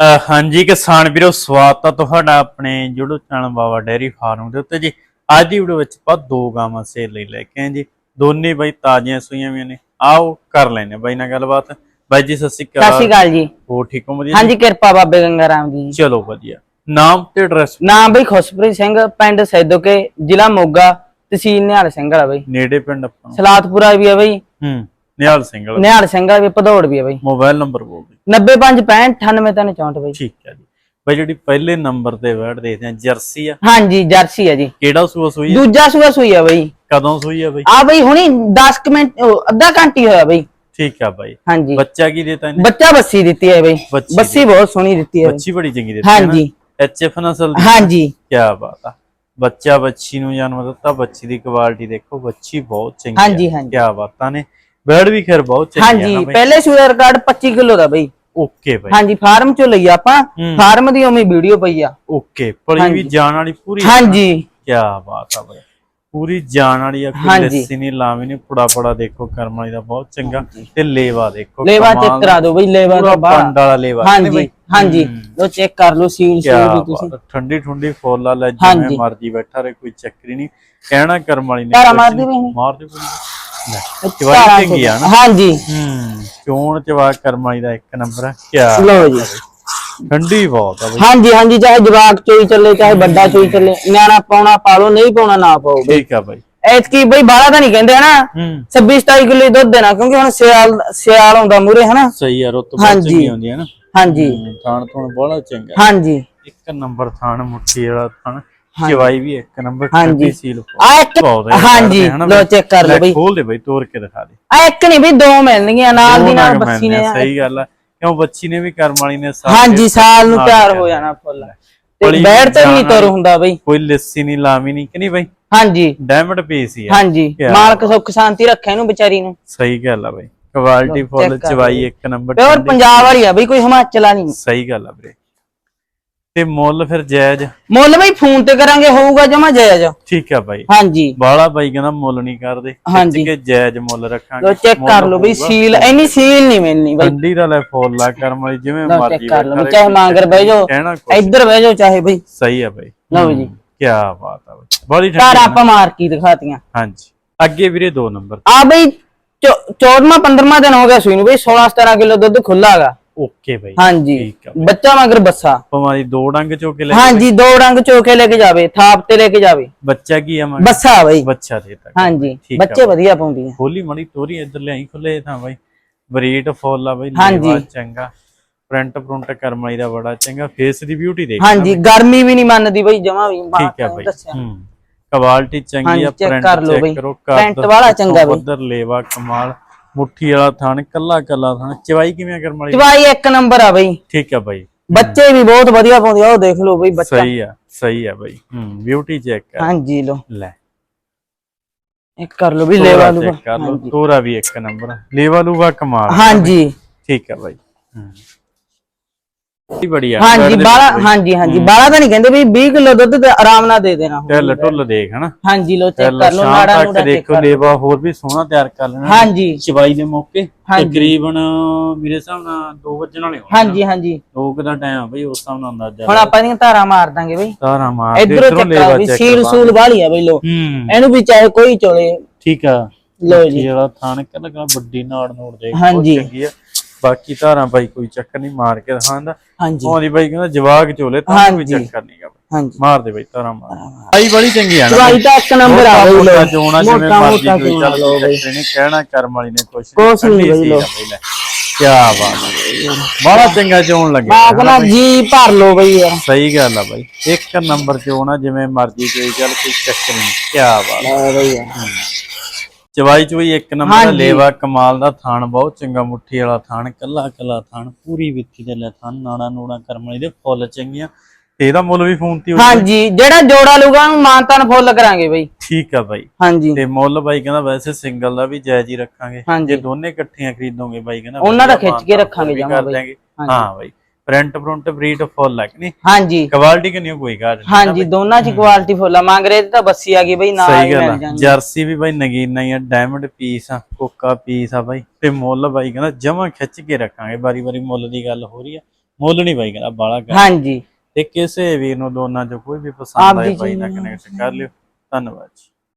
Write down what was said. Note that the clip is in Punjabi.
ਹਾਂਜੀ ਕਿਸਾਨ ਵੀਰੋ ਸਵਾਗਤ ਹੈ ਤੁਹਾਡਾ ਆਪਣੇ YouTube channel Baba dairy farm ਦੇ ਉੱਤੇ ਜੀ। ਅੱਜ ਦੀ ਵੀਡੀਓ ਵਿੱਚ ਆਪਾਂ ਦੋ ਗਾਵਾਂ ਸੇਲ ਲਈ ਲੈ ਕੇ ਆਏ ਜੀ। ਦੋਨੇ ਬਾਈ ਤਾਜ਼ੀਆਂ ਸੂਈਆਂ ਵੀ ਨੇ। ਆਓ ਕਰ ਲੈਨੇ ਬਾਈ ਨਾਲ ਗੱਲਬਾਤ। ਬਾਈ ਜੀ ਸਤਿ ਸ਼੍ਰੀ ਸਤਿ ਸ਼੍ਰੀ ਅਕਾਲ ਅਕਾਲ ਜੀ। ਹੋ ਠੀਕ ਹੋ? ਵਧੀਆ ਹਾਂਜੀ ਕਿਰਪਾ ਬਾਬੇ ਗੰਗਾ ਰਾਮ ਜੀ। ਚਲੋ ਵਧੀਆ। ਨਾਮ ਤੇ ਐਡਰੈਸ ਨਾਮ ਬਈ ਖੁਸ਼ਪ੍ਰੀਤ ਸਿੰਘ ਪਿੰਡ ਸੈਦੋਕੇ ਜ਼ਿਲ੍ਹਾ ਮੋਗਾ ਤਹਿਸੀਲ ਨਿਹਾਲ ਸਿੰਘ ਵਾਲਾ ਬਈ। ਨੇੜੇ ਪਿੰਡ ਆਪਾਂ। ਸਲਾਤਪੁਰਾ ਵੀ ਹੈ ਬਈ। ਹੂੰ। ਨਿਹਾਲ ਸਿੰਘ ਵਾਲਾ। ਨਿਹਾਲ ਸਿੰਘ ਵਾਲਾ ਵੀ ਭਦੌੜ ਵੀ ਹੈ ਬਈ। ਮੋਬਾਈਲ ਨੰਬਰ ਬੋਲ ਦਿਓ 95659834 ਬਈ। ਠੀਕ ਹੈ ਜੀ। ਬਾਈ ਜਿਹੜੀ ਪਹਿਲੇ ਨੰਬਰ ਤੇ ਵਰਡ ਦੇਖਦੇ ਆ ਜਰਸੀ ਆ। ਹਾਂਜੀ ਜਰਸੀ ਹੈ ਜੀ। ਕਿਹੜਾ ਸੂਆ ਸੂਈ ਆ? ਦੂਜਾ ਸੂਆ ਸੂਈ ਹੈ ਬਈ। ਕਦੋਂ ਸੂਈ ਆ ਬਾਈ? ਆ ਬਈ ਹੁਣੀ 10 ਕੁ ਮਿੰਟ ਅੱਧਾ ਘੰਟੀ ਹੋਇਆ ਬਈ। ਠੀਕ ਆ ਬਾਈ। ਹਾਂਜੀ। ਬੱਚਾ ਕੀ ਦੇਤਾ ਇਹਨੇ? ਬੱਚਾ ਬੱਸੀ ਦਿੱਤੀ ਹੈ ਬਈ। ਬੱਸੀ ਬਹੁਤ ਸੋਹਣੀ ਦਿੱਤੀ ਹੈ। ਬੱਚੀ ਬੜੀ ਚੰਗੀ ਦਿੱਤੀ ਹਾਂਜੀ। ਐਚਐਫ ਨਸਲ ਦੀ। ਹਾਂਜੀ। ਕੀ ਬਾਤ ਆ। ਬੱਚਾ ਬੱਚੀ ਨੂੰ ਜਨਮ ਦਿੱਤਾ ਬੱਚੀ ਦੀ ਕੁਆਲਿਟੀ ਦੇਖੋ ਬੱਚੀ ਬਹੁਤ ਚੰਗੀ ਹਾਂਜੀ, ਹਾਂਜੀ। ਕੀ ਬਾਤਾਂ ਨੇ। ਬਰਡ ਵੀ ਖੈਰ ਬਹੁਤ ਚੰਗੀ ਆ ਹਾਂਜੀ ਨਾ ਬਈ। ਪਹਿਲੇ ਸੂਏ ਦਾ ਰਿਕਾਰਡ 25 ਕਿਲੋ ਦਾ ਬਈ। ਓਕੇ ਬਾਈ। ਹਾਂਜੀ ਫਾਰਮ ਚੋਂ ਲਈ ਆਪਾਂ। ਹੂੰ। ਫਾਰਮ ਦੀ ਉਵੇਂ ਵੀਡੀਓ ਪਈ ਆ। ਓਕੇ ਪਲੀ ਵੀ ਜਾਣ ਵਾਲੀ ਪੂਰੀ ਹਾਂਜੀ। ਕੀ ਬਾਤ ਆ ਬਾਈ। ਪੂਰੀ ਜਾਣ ਵਾਲੀ ਆ ਕੋਈ ਹਾਂਜੀ। ਲੱਸੀ ਨਹੀਂ ਲਾਵੀ ਨਹੀਂ ਪੁੜਾ ਪੁੜਾ ਦੇਖੋ ਕਰਮ ਵਾਲੀ ਦਾ ਬਹੁਤ ਚੰਗਾ। ਤੇ ਲੇਵਾ ਦੇਖੋ ਲੇਵਾ ਚੈੱਕ ਕਰਾ ਦਿਓ ਬਈ ਲੇਵਾ ਦਾ ਬਾਹਰ ਪੰਡ ਵਾਲਾ ਲੇਵਾ ਹਾਂਜੀ ਹਾਂਜੀ। ਲੋ ਚੈੱਕ ਕਰ ਲਓ ਸੀਲ ਕਿਆ ਸੀਲ ਵੀ ਤੁਸੀਂ। ਬਾਤ ਠੰਡੀ ਠੰਡੀ ਫੋਲਾ ਲੈ ਹਾਂਜੀ। ਜਿਵੇਂ ਮਰਜ਼ੀ ਬੈਠਾ ਰਹੇ ਕੋਈ ਚੱਕਰੀ ਨਹੀਂ। ਕਹਿਣਾ ਕਰਮ ਵਾਲੀ ਨੇ ਧਾਰਾ ਮਾਰਦੀ। ਵੀ ਨਹੀਂ। ਮਾਰਦੀ ਕੋਈ ਨਹੀਂ ਚਵਾਈ ਚੰਗੀ ਆ ਨਾ। ਹਾਂਜੀ। ਹੂੰ ਚੋਣ ਚਵਾ ਕਰਮ ਵਾਲੀ ਦਾ ਇੱਕ ਨੰਬਰ ਹੈ ਕੀ ਲੋ ਜੀ। ਠੰਡੀ ਬਹੁਤ ਆ ਬਈ। ਹਾਂਜੀ ਹਾਂਜੀ ਚਾਹੇ ਜਵਾਕ ਚੋਈ ਚੱਲੇ ਚਾਹੇ ਵੱਡਾ ਚੋਈ ਚੱਲੇ ਨਿਆਣਾ ਪਾਉਣਾ ਪਾ ਲਓ ਨਹੀਂ ਪਾਉਣਾ ਨਾ ਪਾਓ ਬਈ। ਠੀਕ ਆ ਬਾਈ। ਐਤਕੀ ਬਈ ਬਾਹਲਾ ਤਾਂ ਨਹੀਂ ਕਹਿੰਦੇ ਹਨਾ। ਹੂੰ। 26 27 ਕਿਲੋ ਦੁੱਧ ਦੇਣਾ ਕਿਉਂਕਿ ਹੁਣ ਸਿਆਲ ਸਿਆਲ ਆਉਂਦਾ ਮੂਰੇ ਹਨਾ। ਸਹੀ ਆ ਰੁੱਤ ਬਹੁਤ। ਚੰਗੀ ਹੁੰਦੀ ਹੈ ਨਾ। ਹਾਂਜੀ। ਥਾਣ ਥੋਣ ਬੜਾ ਚੰਗਾ। ਹਾਂਜੀ। ਇੱਕ ਨੰਬਰ ਥਾਣ ਮੁੱਠੀ ਵਾਲਾ ਥਾਣ। ਚਵਾਈ ਵੀ ਇੱਕ ਨੰਬਰ ਹਾਂਜੀ। ਸੀਲ ਆ ਇੱਕ ਹਾਂਜੀ ਲੋ ਚੈੱਕ ਕਰ ਲਓ ਬਈ। ਖੋਲ ਦੇ ਬਈ ਤੋੜ ਕੇ ਦਿਖਾ ਦੇ। ਆ ਇੱਕ ਨਹੀਂ ਬਈ ਦੋ ਮਿਲਣਗੀਆਂ ਨਾਲ ਦੀ ਨਾਲ ਮਿਲਦੇ ਨੇ ਸਹੀ ਗੱਲ ਆ। ਕਿਉਂ ਬੱਚੀ ਨੇ ਵੀ ਕਰਮ ਵਾਲੀ ਨੇ ਸਾਲ ਹਾਂਜੀ ਸਾਲ ਨੂੰ ਕਿਆ ਹੋ ਜਾਣਾ ਫੁੱਲ। ਤੇ ਬੜੀ ਬੈਠ ਤੇ ਨਹੀਂ ਤੁਰ। ਹੁੰਦਾ ਬਈ। ਕੋਈ ਲੱਸੀ ਨਹੀਂ ਲਾਵੀ ਨਹੀਂ ਕਿ ਨਹੀਂ ਬਈ? ਹਾਂਜੀ। ਡਾਇਮੰਡ ਪੀਸ ਹੀ ਆ। ਹਾਂਜੀ ਮਾਲਕ ਸੁੱਖ ਸ਼ਾਂਤੀ ਰੱਖੇ ਇਹਨੂੰ ਵਿਚਾਰੀ ਨੂੰ। ਸਹੀ ਗੱਲ ਆ ਬਈ। ਕੁਆਲਿਟੀ ਫੁੱਲ ਚਵਾਈ ਇੱਕ ਨੰਬਰ ਪਿਓਰ। ਪੰਜਾਬ ਵਾਲੀ ਆ ਬਈ ਕੋਈ ਹਿਮਾਚਲ ਵਾਲੀ ਨਹੀਂ ਸਹੀ ਗੱਲ ਆ ਵੀਰੇ। ਤੇ ਮੁੱਲ ਫਿਰ ਜਾਇਜ਼? ਮੁੱਲ ਬਈ ਫੋਨ ਤੇ ਕਰਾਂਗੇ ਹੋਊਗਾ ਜਮਾ ਜਾਇਜ਼। ਠੀਕ ਆ ਬਾਈ। ਹਾਂਜੀ। ਬਾਲਾ ਬਾਈ ਕਹਿੰਦਾ ਮੁੱਲ ਨਹੀਂ ਕਰਦੇ ਖਿੱਚ। ਕੇ ਜਾਇਜ਼ ਮੁੱਲ ਰੱਖਾਂਗੇ। ਲੋ ਚੈੱਕ ਕਰ ਲਓ ਬਈ। ਸੀਲ ਇੰਨੀ ਸੀਲ ਨਹੀਂ ਮਿਲਣੀ ਬਈ। ਠੰਡੀ ਦਾ ਲੈ ਫੁੱਲ ਆ ਕਰਮ ਵਾਲੀ ਜਿਵੇਂ ਮਰਜ਼ੀ ਚੈੱਕ ਕਰ ਲਓ ਚਾਹੇ ਮਾਂਗਰ ਬਹਿ ਜਾਓ ਇੱਧਰ ਬਹਿ ਜਾਓ ਚਾਹੇ ਬਈ। ਸਹੀ ਆ ਬਾਈ। ਲਓ ਜੀ। ਕੀ ਬਾਤ ਆ ਬਾਈ। ਬੜੀ ਘਰ ਠੰਡੀ ਆਪਾਂ ਮਾਰ ਕੀ ਦਿਖਾਤੀਆਂ। ਹਾਂਜੀ। ਅੱਗੇ ਵੀਰੇ ਦੋ ਨੰਬਰ। ਆ ਬਈ 14ਵਾਂ 15ਵਾਂ ਦਿਨ ਹੋ ਗਿਆ ਸੂਈ ਨੂੰ ਬਈ 16 17 ਕਿਲੋ ਦੁੱਧ ਖੁੱਲਾ ਹੈਗਾ। ਓਕੇ ਬਾਈ ਹਾਂਜੀ। ਠੀਕ ਆ ਬੱਚਾ ਮਗਰ ਬੱਸਾ। ਪਵਾਰੀ ਦੋ ਡੰਗ ਚੋ ਕੇ ਲੈ ਹਾਂਜੀ ਦੋ ਰੰਗ ਚੋਕੇ ਲੈ ਕੇ ਜਾਵੇ ਥਾਪ ਤੇ ਲੈ ਕੇ ਜਾਵੇ। ਬੱਚਾ ਕੀ ਆ ਮਗਰ? ਬੱਸਾ ਬਈ। ਬੱਚਾ ਦੇ ਤੱਕ ਹਾਂਜੀ ਠੀਕ ਆ ਬੱਚੇ ਵਧੀਆ ਪਾਉਂਦੀਆਂ। ਖੋਲੀ ਮਣੀ ਤੋਰੀ ਇੱਧਰ ਲਿਆਈ ਖੁੱਲੇ ਥਾਂ ਬਾਈ। ਬਰੀਟ ਫੁੱਲ ਆ ਬਾਈ ਹਾਂਜੀ। ਲੇਵਾ ਚੰਗਾ। ਪ੍ਰਿੰਟ ਪ੍ਰਿੰਟ ਕਰਮਾਈ ਦਾ ਬੜਾ ਚੰਗਾ। ਫੇਸ ਦੀ ਬਿਊਟੀ ਦੇਖ ਹਾਂਜੀ ਗਰਮੀ ਵੀ ਨਹੀਂ ਮੰਨਦੀ ਬਈ ਜਮਾ ਵੀ ਮਾਂ ਠੀਕ ਹੈ ਬਾਈ। ਦੱਸਿਆ। ਹੂੰ। ਕੁਆਲਿਟੀ ਚੰਗੀ ਹਾਂਜੀ, ਆ check ਪ੍ਰਿੰਟ ਕਰ ਲਓ ਚੈੱਕ ਬਈ। ਕਰੋ। print ਵਾਲਾ ਚੰਗਾ ਬਈ। ਉਧਰ ਲੇਵਾ ਕਮਾਲ। ਮੁੱਠੀ ਵਾਲਾ ਥਣ ਕੱਲਾ ਕੱਲਾ ਥਣ। ਚਵਾਈ ਕਿਵੇਂ ਕਰਮ ਵਾਲੀ? ਚਵਾਈ ਇੱਕ ਨੰਬਰ ਆ ਬਈ। ਠੀਕ ਆ ਬਾਈ। ਬੱਚੇ ਵੀ ਬਹੁਤ ਵਧੀਆ ਪਾਉਂਦੇ ਆ ਉਹ ਦੇਖ ਲਓ ਬਈ ਬੱਚਾ। ਸਹੀ ਆ ਸਹੀ ਆ ਬਾਈ। ਹੂੰ ਬਿਊਟੀ ਚੈੱਕ ਕਰ ਹਾਂਜੀ ਲੋ ਲੈ। ਇੱਕ ਕਰ ਲਓ ਵੀ ਲੈਵਾ check ਕਰ ਲਓ। ਤੋਰਾ ਵੀ ਇੱਕ ਨੰਬਰ। ਲੇਵਾ ਲੂਵਾ ਕਮਾਲ ਹਾਂਜੀ। ਠੀਕ ਆ ਬਾਈ। ਹੂੰ। ਇਹ ਬੜੀਆ ਹਾਂਜੀ ਬਾਲਾ ਹਾਂਜੀ ਹਾਂਜੀ ਬਾਲਾ ਤਾਂ ਨਹੀਂ ਕਹਿੰਦੇ ਵੀ 20 ਕਿਲੋ ਦੁੱਧ ਤੇ ਆਰਾਮ ਨਾਲ ਦੇ ਦੇਣਾ। ਟੱਲ ਟੁੱਲ ਦੇਖ ਹਨਾ। ਹਾਂਜੀ ਲੋ ਚੈੱਕ ਕਰ ਸ਼ਾਮ ਨਾੜਾ ਨੂੜਾ check ਦੇਖੋ। ਲੇਵਾ ਹੋਰ ਵੀ ਸੋਹਣਾ ਤਿਆਰ ਕਰ ਲੈਣਾ। ਹਾਂਜੀ। ਚਵਾਈ ਦੇ ਮੌਕੇ। ਤਕਰੀਬਨ ਮੇਰੇ ਹਿਸਾਬ ਨਾਲ 2 ਵਜਣ ਵਾਲੇ ਹੋਣ ਹਾਂਜੀ ਹਾਂਜੀ। ਦੋ ਕੁ ਦਾ ਟਾਈਮ ਆ ਬਈ ਉਸ ਹਿਸਾਬ ਨਾਲ ਅੰਦਾਜ਼ਾ ਹੁਣ ਆਪਾਂ ਇਹਦੀਆਂ ਧਾਰਾਂ ਮਾਰ ਦਾਂਗੇ ਬਈ। ਤਾਰਾ ਮਾਰ ਇਧਰੋਂ ਚੱਕ ਲਾ ਵੀ ਸੀਲ ਸੂਲ ਵਾਲੀ ਆ ਬਈ ਲੋ ਇਹਨੂੰ ਵੀ ਚਾਹੇ ਕੋਈ ਚੋਲੇ। ਠੀਕ ਆ। ਲੋ ਜੀ। ਜਿਹੜਾ ਥਾਣ ਕਿ ਲਗਾ ਵੱਡੀ ਨਾੜ ਨੂੜ ਦੇ ਹਾਂਜੀ। ਚੰਗੀ ਆ। ਬਾਕੀ ਧਾਰਾਂ ਬਾਈ ਕੋਈ ਚੱਕਰ ਨਹੀਂ ਮਾਰ ਕੇ ਦਿਖਾਉਂਦਾ। ਹਾਂਜੀ। ਉਹਦੀ ਬਾਈ ਕਹਿੰਦਾ ਜਵਾਗ ਚੋਲੇ ਤਾਂ ਹਾਂਜੀ। ਚੱਕਰ ਨਹੀਂਗਾ ਹਾਂਜੀ। ਮਾਰ ਦੇ ਬਾਈ ਧਾਰਾਂ ਮਾਰ। ਆਈ ਬੜੀ ਚੰਗੀ ਆ ਨਾ ਇੱਕ ਨੰਬਰ ਆ। ਬਈ ਮੋਟਾ ਲੋ ਜੋਣਾ ਜਿਵੇਂ ਮੋਟਾ ਮਰਜ਼ੀ ਮੋਟਾ ਕੋਈ ਚੋਣਾ ਚੱਲ ਲਓ ਬਈ। ਚੱਕਰ ਨਹੀਂ ਕਹਿਣਾ ਕਰਮ ਵਾਲੀ ਨੇ ਕੁਛ ਕੁਛ ਨੀ ਬਈ। ਕੀ ਬਾਤ ਬੜਾ ਚੰਗਾ ਚੋਣ ਲੱਗਿਆ ਆਗਲਾ ਜੀ ਭਰ ਲੋ ਬਈ ਯਾਰ। ਸਹੀ ਗੱਲ ਆ ਬਾਈ। ਇੱਕ ਨੰਬਰ ਚੋਣ ਆ ਜਿਵੇਂ ਮਰਜ਼ੀ ਕੋਈ ਚੱਲ ਕੋਈ ਚੱਕਰ ਨਹੀਂ। ਕੀ ਬਾਤ ਲੈ ਬਈ ਯਾਰ। ਚਵਾਈ ਚੋਈ ਇੱਕ ਨੰਬਰ ਦਾ ਹਾਂਜੀ। ਲੇਵਾ ਕਮਾਲ ਦਾ ਥਾਣ ਬਹੁਤ ਚੰਗਾ ਮੁੱਠੀ ਵਾਲਾ ਥਾਣ ਕੱਲਾ ਕੱਲਾ ਥਾਣ ਪੂਰੀ ਵਿੱਥੀ ਦੇ ਲੈ ਥਾਣ ਨਾੜਾ ਨੂੜਾ ਕਰਮ ਵਾਲੀ ਦੇ ਫੁੱਲ ਚੰਗੀਆਂ ਤੇ ਇਹਦਾ ਮੁੱਲ ਵੀ ਫੋਨ ਤੇ ਹਾਂਜੀ ਜਿਹੜਾ ਜੋੜਾ ਲੂਗਾ ਉਹਨੂੰ ਮਾਨਤਾਨ ਫੁੱਲ ਕਰਾਂਗੇ ਬਈ ਠੀਕ ਆ ਬਾਈ ਹਾਂਜੀ ਤੇ ਮੁੱਲ ਬਾਈ ਕਹਿੰਦਾ ਵੈਸੇ ਸਿੰਗਲ ਦਾ ਵੀ ਜਾਇਜ਼ ਹੀ ਰੱਖਾਂਗੇ ਹਾਂਜੀ। ਜੇ ਦੋਨੇ ਇਕੱਠੀਆਂ ਖਰੀਦੋਗੇ ਬਾਈ ਕਹਿੰਦਾ ਉਹਨਾਂ ਦਾ ਵਧੀਆ ਖਿੱਚ ਕੇ ਰੱਖਾਂਗੇ ਵੀ ਜਮਾਂ ਕਰ ਬਾਈ। ਦਿਆਂਗੇ। ਹਾਂਜੀ। ਹਾਂ ਬਾਈ ਪ੍ਰਿੰਟ ਪ੍ਰਿੰਟ ਬਰੀਡ ਫੁੱਲ ਹੈ ਕਿ ਨਹੀਂ? ਹਾਂਜੀ। ਕੁਆਲਿਟੀ ਕਿੰਨੀ ਕੋਈ ਗੱਲ ਨੀ। ਹਾਂਜੀ ਦੋਨਾਂ ਚ ਕੁਆਲਿਟੀ ਫੁੱਲ ਆ। ਮੰਗ ਰਹੇ ਤੇ ਤਾਂ ਬੱਸੀ ਆ ਗਈ ਬਈ ਨਾਲ ਸਹੀ ਗੱਲ ਆ। ਜਰਸੀ ਵੀ ਬਾਈ ਨਗੀਨਾ ਹੀ ਆ ਡਾਇਮੰਡ ਪੀਸ ਆ ਕੋਕਾ ਪੀਸ ਆ ਬਾਈ। ਤੇ ਮੁੱਲ ਬਾਈ ਕਹਿੰਦਾ ਜਮਾ ਖਿੱਚ ਕੇ ਰੱਖਾਂਗੇ। ਬਾਰੀ ਬਾਰੀ ਮੁੱਲ ਦੀ ਗੱਲ ਹੋ ਰਹੀ ਆ। ਮੁੱਲ ਨਹੀਂ ਬਾਈ ਕਹਿੰਦਾ ਬਾਲਾ ਕਰ ਹਾਂਜੀ। ਤੇ ਕਿਸੇ ਵੀ ਨੂੰ ਦੋਨਾਂ ਚੋਂ ਕੋਈ ਵੀ ਪਸੰਦ ਆਏ ਬਾਈ ਨਾਲ ਕਨੈਕਟ ਕਰ ਲਿਓ। ਧੰਨਵਾਦ ਜੀ।